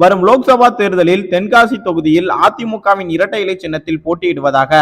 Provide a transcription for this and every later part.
வரும் லோக்சபா தேர்தலில் தென்காசி தொகுதியில் அதிமுகவின் இரட்டை இலை சின்னத்தில் போட்டியிடுவதாக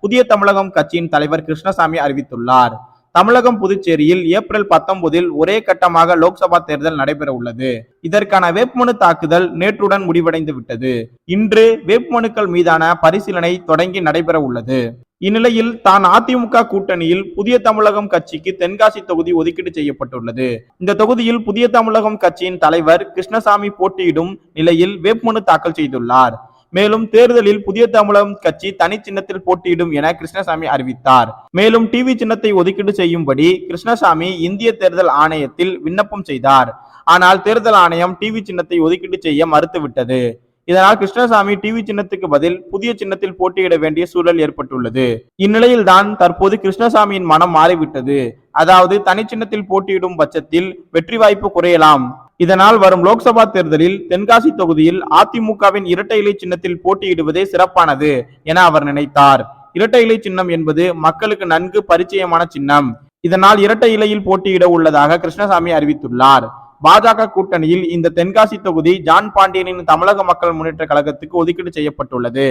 புதிய தமிழகம் கட்சியின் தலைவர் கிருஷ்ணசாமி அறிவித்துள்ளார். தமிழகம் புதுச்சேரியில் ஏப்ரல் பத்தொன்பதில் ஒரே கட்டமாக லோக்சபா தேர்தல் நடைபெற உள்ளது இதற்கான வேட்புமனு தாக்குதல் நேற்றுடன் முடிவடைந்து விட்டது இன்று வேட்புமனுக்கள் மீதான பரிசீலனை தொடங்கி நடைபெற உள்ளது இந்நிலையில் தான் அதிமுக கூட்டணியில் புதிய தமிழகம் கட்சிக்கு தென்காசி தொகுதி ஒதுக்கீடு செய்யப்பட்டுள்ளது. இந்த தொகுதியில் புதிய தமிழகம் கட்சியின் தலைவர் கிருஷ்ணசாமி போட்டியிடும் நிலையில் வேட்புமனு தாக்கல் செய்துள்ளார். மேலும் தேர்தலில் புதிய தமிழகம் கட்சி தனி சின்னத்தில் போட்டியிடும் என கிருஷ்ணசாமி அறிவித்தார். மேலும் டிவி சின்னத்தை ஒதுக்கீடு செய்யும்படி கிருஷ்ணசாமி இந்திய தேர்தல் ஆணையத்தில் விண்ணப்பம் செய்தார். ஆனால் தேர்தல் ஆணையம் டிவி சின்னத்தை ஒதுக்கீடு செய்ய மறுத்துவிட்டது. இதனால் கிருஷ்ணசாமி டிவி சின்னத்துக்கு பதில் புதிய சின்னத்தில் போட்டியிட வேண்டிய சூழல் ஏற்பட்டுள்ளது. இந்நிலையில் தான் தற்போது கிருஷ்ணசாமியின் மனம் மாறிவிட்டது. அதாவது தனி சின்னத்தில் போட்டியிடும் பட்சத்தில் வெற்றி வாய்ப்பு குறையலாம். இதனால் வரும் லோக்சபா தேர்தலில் தென்காசி தொகுதியில் அதிமுகவின் இரட்டை இலை சின்னத்தில் போட்டியிடுவதே சிறப்பானது என அவர் நினைத்தார். இரட்டை இலை சின்னம் என்பது மக்களுக்கு நன்கு பரிச்சயமான சின்னம். இதனால் இரட்டை இலையில் போட்டியிட உள்ளதாக கிருஷ்ணசாமி அறிவித்துள்ளார். பாஜக கூட்டணியில் இந்த தென்காசி தொகுதி ஜான் பாண்டியனின் தமிழக மக்கள் முன்னேற்ற கழகத்துக்கு ஒதுக்கீடு செய்யப்பட்டுள்ளது.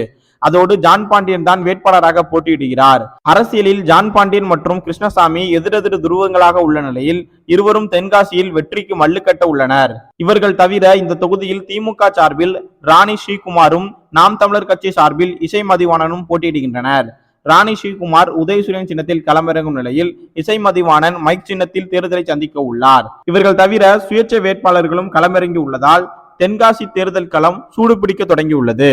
அதோடு ஜான் பாண்டியன் தான் வேட்பாளராக போட்டியிடுகிறார். அரசியலில் ஜான் பாண்டியன் மற்றும் கிருஷ்ணசாமி எதிரெதிர் துருவங்களாக உள்ள நிலையில் இருவரும் தென்காசியில் வெற்றிக்கு மல்லுக்கட்ட உள்ளனர். இவர்கள் தவிர இந்த தொகுதியில் திமுக சார்பில் ராணி ஸ்ரீகுமாரும் நாம் தமிழர் கட்சி சார்பில் இசை மதிவாணனும் போட்டியிடுகின்றனர். ராணி ஸ்ரீகுமார் உதயசூரியன் சின்னத்தில் களமிறங்கும் நிலையில் இசை மதிவாணன் மைக் சின்னத்தில் தேர்தலை சந்திக்க உள்ளார். இவர்கள் தவிர சுயேட்சை வேட்பாளர்களும் களமிறங்கி உள்ளதால் தென்காசி தேர்தல் களம் சூடுபிடிக்க தொடங்கியுள்ளது.